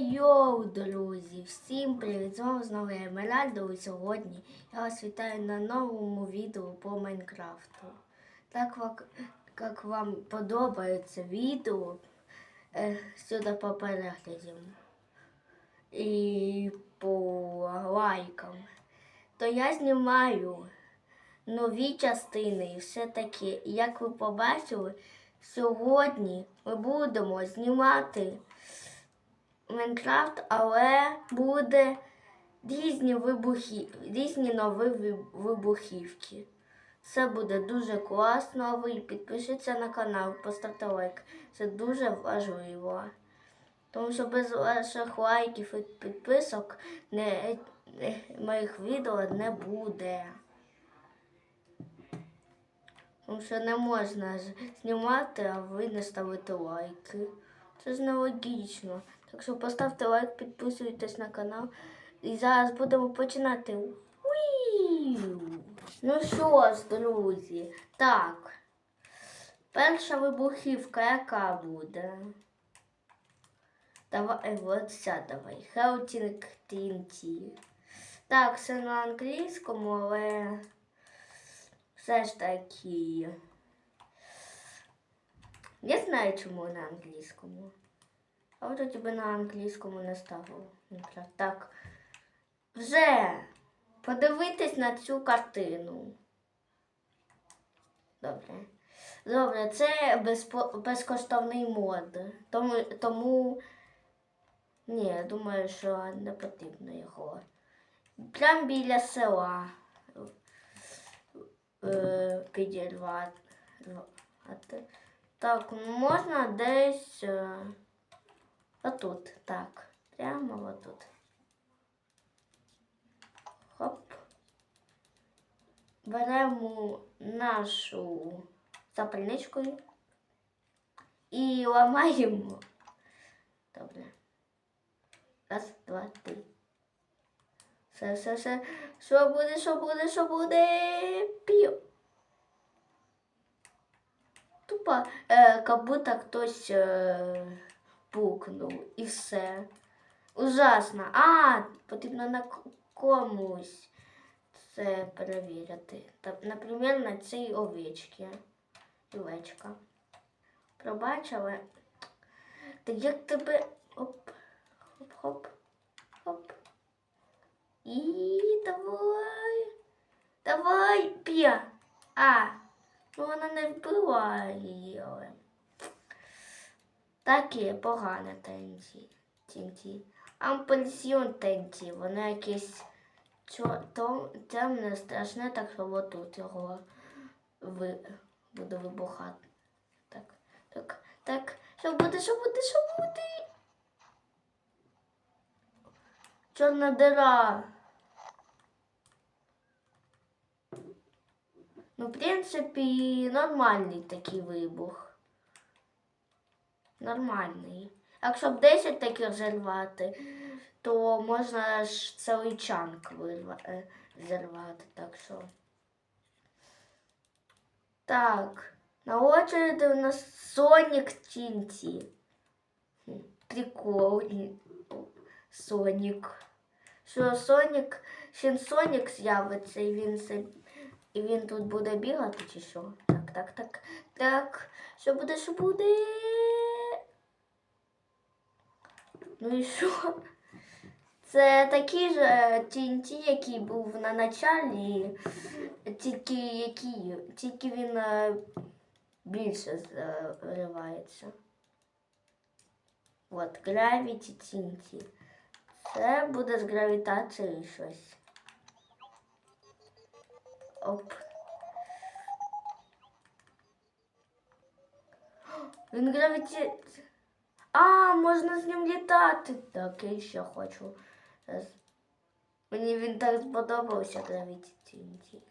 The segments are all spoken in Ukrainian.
Йоу, друзі! Всім привіт! З вами знову я Емеральда і сьогодні я вас вітаю на новому відео по Майнкрафту. Так як вам подобається відео, е, сюди по переглядам і по лайкам, то я знімаю нові частини і все таке. Як ви побачили, сьогодні ми будемо знімати. Майнкрафт, але буде різні вибухи, різні нові вибухівки. Це буде дуже класно. Ви підпишіться на канал, поставте лайк. Це дуже важливо. Тому що без ваших лайків і підписок не, не- моїх відео не буде. Тому що не можна знімати, а ви не ставите лайки. Це ж нелогічно. Так що поставте лайк, підписуйтесь на канал. І зараз будемо починати. Ну що ж, друзі, так. Перша вибухівка яка буде? Давай, от ця давай. Хелтінг TNT. Так, це на англійському, але все ж таки. Я знаю, чому на англійському. А от у тебе на англійському не ставив. Майнкрафт. Так. Вже подивитись на цю картину. Добре. Добре, це безпо... безкоштовний мод. Тому, тому ні, я думаю, що не потрібно його. Прям біля села е, підірвати. Так, можна десь. Отут, так. Прямо отут. Хоп. Беремо нашу запальничку і ламаємо. Добре. Раз, два, три. Все, все, все. Що буде, що буде, що буде? Пів. Тупо, е, как будто хтось е, пукнув і все. Ужасно. А, потрібно на комусь це перевірити. Наприклад, на цій овечці. Овечка. Пробачили. Та як тебе. Оп, хоп-хоп. Хоп. І давай. Давай, п'я. А, ну вона не вбила Таке погане. Тінті. Ампельсіон тенті. Воно якесь темне, страшне, так що отут його ви, буде вибухати. Так, так, так. Що буде, що буде, що буде? Чорна дира. Ну, в принципі, нормальний такий вибух. Нормальний. Якщо б 10 таких зірвати, то можна ж цілий чанк е, зірвати. Так що. Так. На очереді у нас Сонік Тінті. Прикольний Сонік. Що Сонік, ще Сонік з'явиться і він і він тут буде бігати чи що? Так, так, так, так. Що буде, що буде? Ну і що? Це такий же TNT, який був на началі, тільки, який, тільки він е, більше зривається. От, Gravity TNT. Це буде з гравітацією щось. Оп. Він гравіті... А, можна з ним літати. Так, я ще хочу. Зараз. Мені він так сподобався гравіті TNT.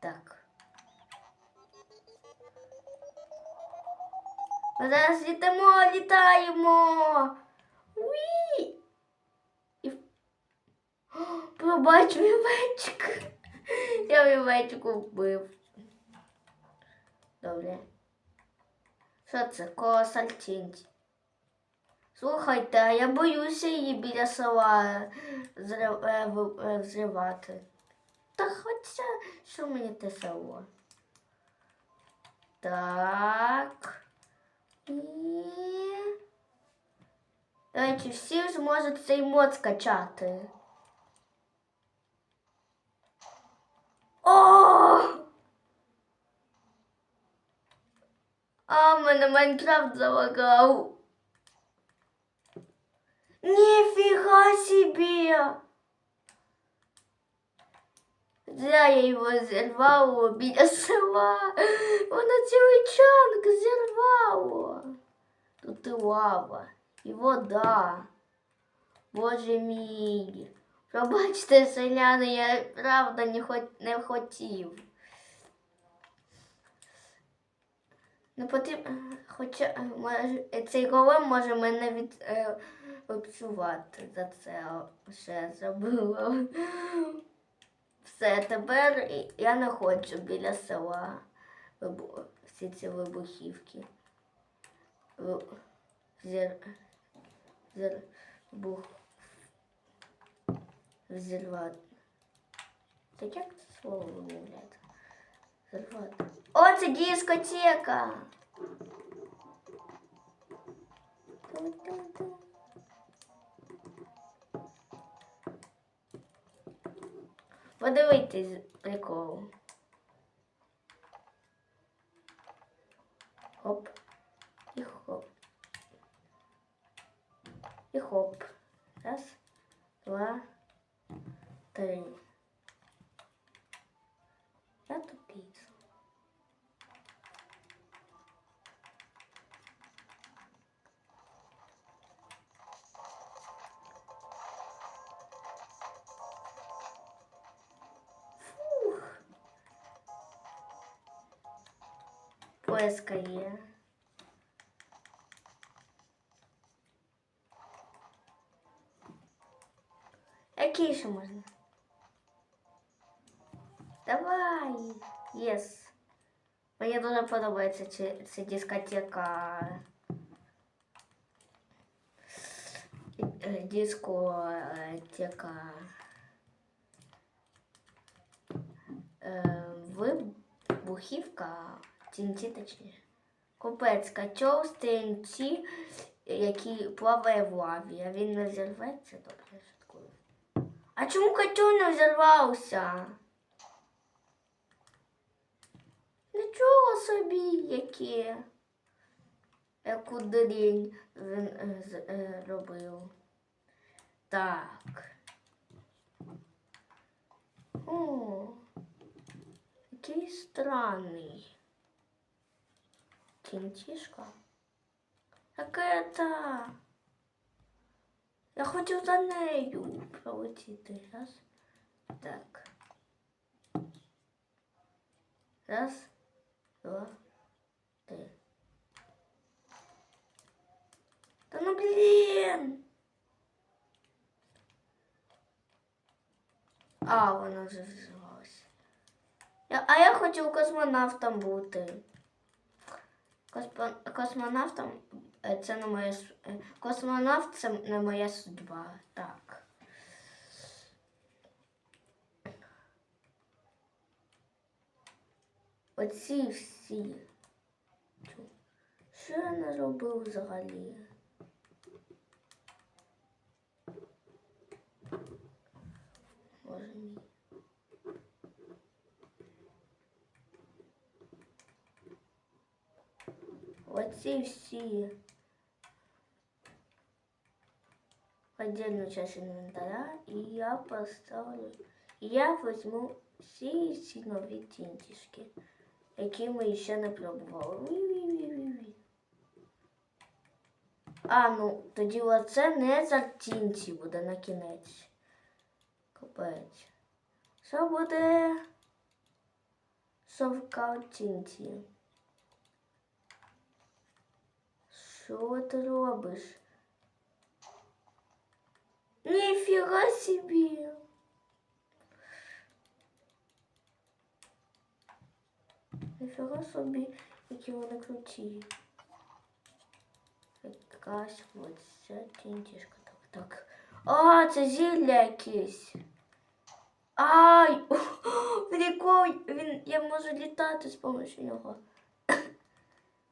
Так. Ми зараз літаємо, літаємо. Уі! І... О, Пробач, вівечик. Я вівечку вбив. Добре. Що це? Колосаль Тінті. Слухайте, а я боюся її біля села е, в- е, взривати. Та хоча, що мені те село? Так. Речі, всі ж можуть цей мод скачати. О! А, мене Майнкрафт залагав. Нифига себе! Зря я його зірвало біля села. Воно цілий чанк зірвало. Тут і лава, і вода. Боже мій. Пробачте, селяни, я правда не, хот... не хотів. Не потрібно, хоча е, цей голем може мене від, е, за це, що я зробила. Все, тепер я не хочу біля села всі ці вибухівки. Ви- Зір... Зір... Бух... Взірвати. Так як це слово вимовляти? Взірвати. О, це дискотека! Ту-ту-ту. Подивитись прикол. Хоп. І хоп. І хоп. Раз, два, три. Поиска є. Який ще можна? Давай! Єс. Мені дуже подобається ця, ця дискотека. Е, Дискотека. Е, Вибухівка. TNT точніше. Купець качов з який плаває в лаві, а він не взірветься, добре, шуткую. А чому котел не взірвався? Нічого собі, яке. Яку дрінь він е, е. Так. О, який странний. Кінтішка. Яка та? Я хочу за нею пролетіти. Раз. Так. Раз, два, три. Та ну блін. А, вона вже взірвалася. Я, а я хотів космонавтом бути. Космонавтом е, це не моя е, космонавт це не моя судьба. Так. Оці всі. Що я не робив взагалі? Боже мій. Оці всі. Отдельную часть инвентаря, и я поставлю. Я возьму всі ці нові тінтішки, які ми ще не пробували. А, ну, тоді оце не за тінті буде на кінець. Капець. Що буде совка тінті? Що ти робиш? Нифига себе! Нифига собі, які вони круті. Якась ось ця тінтішка. Так, так. А, це зілля якесь. Ай! Прикол, я можу літати з допомогою нього.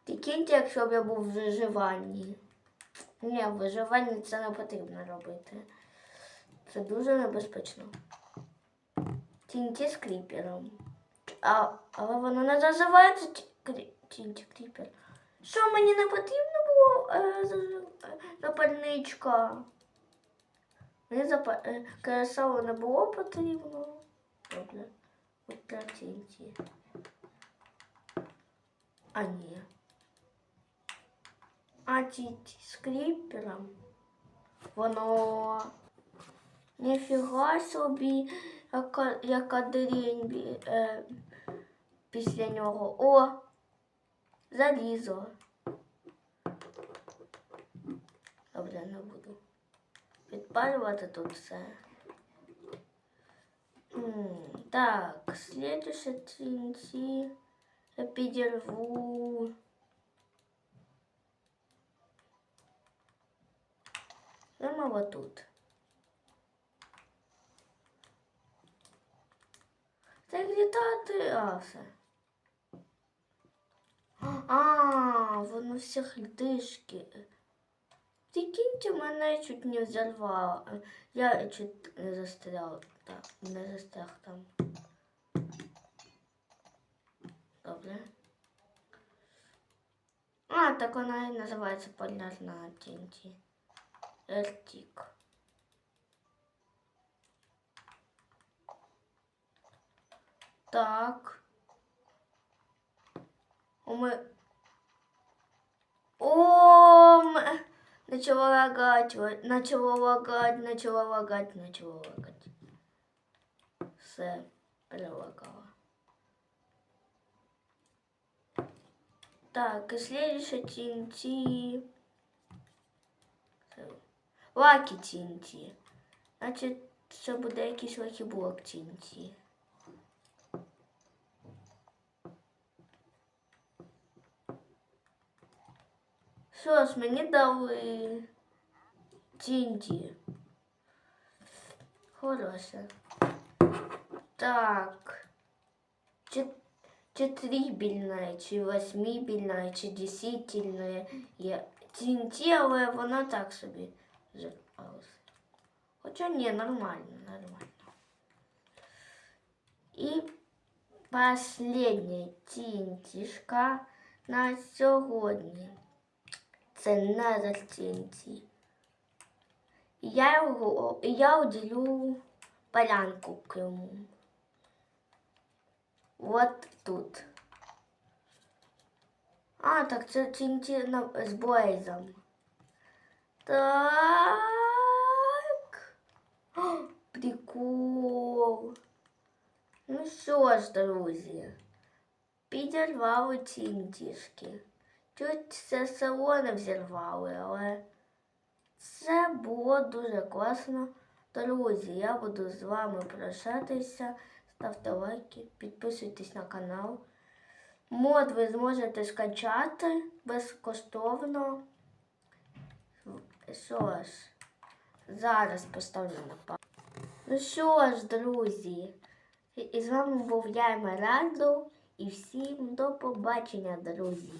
Прикиньте, якщо б я був в виживанні. Ні, в виживанні це не потрібно робити. Це дуже небезпечно. Тінті з кріпером. А, але воно не називається ті- тінті кріпер. Що мені не потрібно було е, е, запальничка? Мені запа... е, не було потрібно. Добре. От тінті. А ні. А тінті з кріпером. Воно ніфіга собі, яка, яка дрінь е, після нього. О! Залізо. Добре, не буду. Підпалювати тут все. Так, слідуще TNT я підірву. Вот тут. Так літати, а все. А, воно всі хльдишки. Прикиньте, мене чуть не взорвало. Я чуть не застрял. Так, не застряг там. Добре. А, так вона і називається полярна тінті. Ертик. Так. Мы... О, мы... Начало лагать, начало лагать, начало лагать, начало лагать. Все, перелагало. Так, и следующее TNT. Лаки TNT. Значить, це буде якийсь лакіблок TNT. Що ж, мені дали тінті. Хороше. Так. Чи, трибільне, чи восьмибільне, чи десятильне є тінті, але воно так собі зірвалося. Хоча ні, нормально, нормально. І последня тінтішка на сьогодні. Це не застінці. Я його я уділю полянку йому. От тут. А, так це тінті на- з Блейзом. Так. О, прикол. Ну що ж, друзі, підірвали тінтішки. Чуть це село не взірвали, але це було дуже класно. Друзі, я буду з вами прощатися. Ставте лайки, підписуйтесь на канал. Мод ви зможете скачати безкоштовно. Що ж, зараз поставлю на паузу. Ну що ж, друзі, і з вами був я Емеранду. І всім до побачення, друзі.